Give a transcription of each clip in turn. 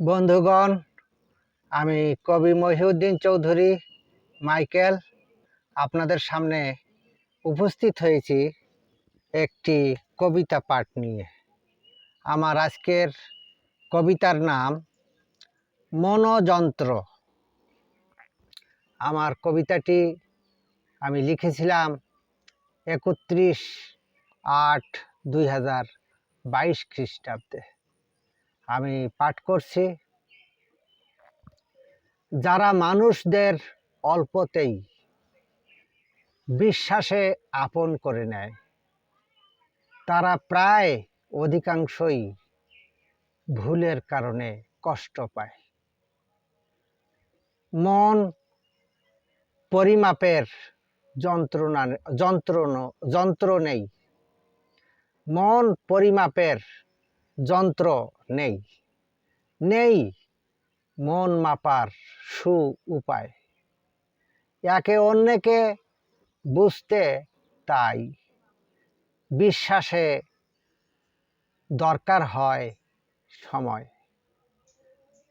বন্ধুগণ, আমি কবি মহিউদ্দিন চৌধুরী, মাইকেল, আপনাদের সামনে উপস্থিত হয়েছি একটি কবিতা পাঠ নিয়ে। আমার আজকের কবিতার নাম মনোযন্ত্র। আমার কবিতাটি আমি লিখেছিলাম একত্রিশ আট দুই হাজার বাইশ খ্রিস্টাব্দে। আমি পাঠ করছি। যারা মানুষদের অল্পতেই বিশ্বাসে আপন করে নেয়, তারা প্রায় অধিকাংশই ভুলের কারণে কষ্ট পায়। মন পরিমাপের যন্ত্রণা যন্ত্রণ যন্ত্র নেই মন পরিমাপের যন্ত্র নেই। নেই মন মাপার সু উপায় একে অন্যকে বুঝতে তাই। বিশ্বাসে দরকার হয় সময়।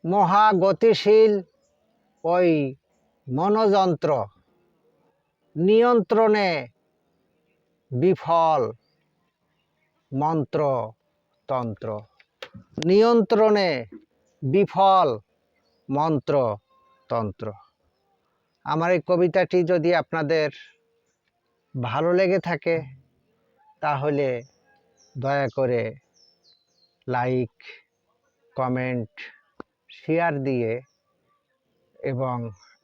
মহা গতিশীল ওই মনোযন্ত্র নিয়ন্ত্রণে বিফল মন্ত্র তন্ত্র। নিয়ন্ত্রণে বিফল মন্ত্র তন্ত্র। আমার এই কবিতাটি যদি আপনাদের ভালো লেগে থাকে, তাহলে দয়া করে লাইক, কমেন্ট, শেয়ার দিয়ে এবং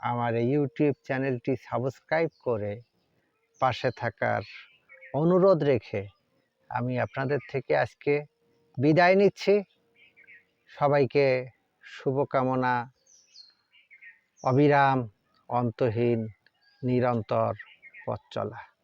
আমার ইউটিউব চ্যানেলটি সাবস্ক্রাইব করে পাশে থাকার অনুরোধ রেখে আমি আপনাদের থেকে আজকে বিদায় নিচ্ছি। সবাইকে শুভকামনা। অবিরাম অন্তহীন নিরন্তর পথ চলা।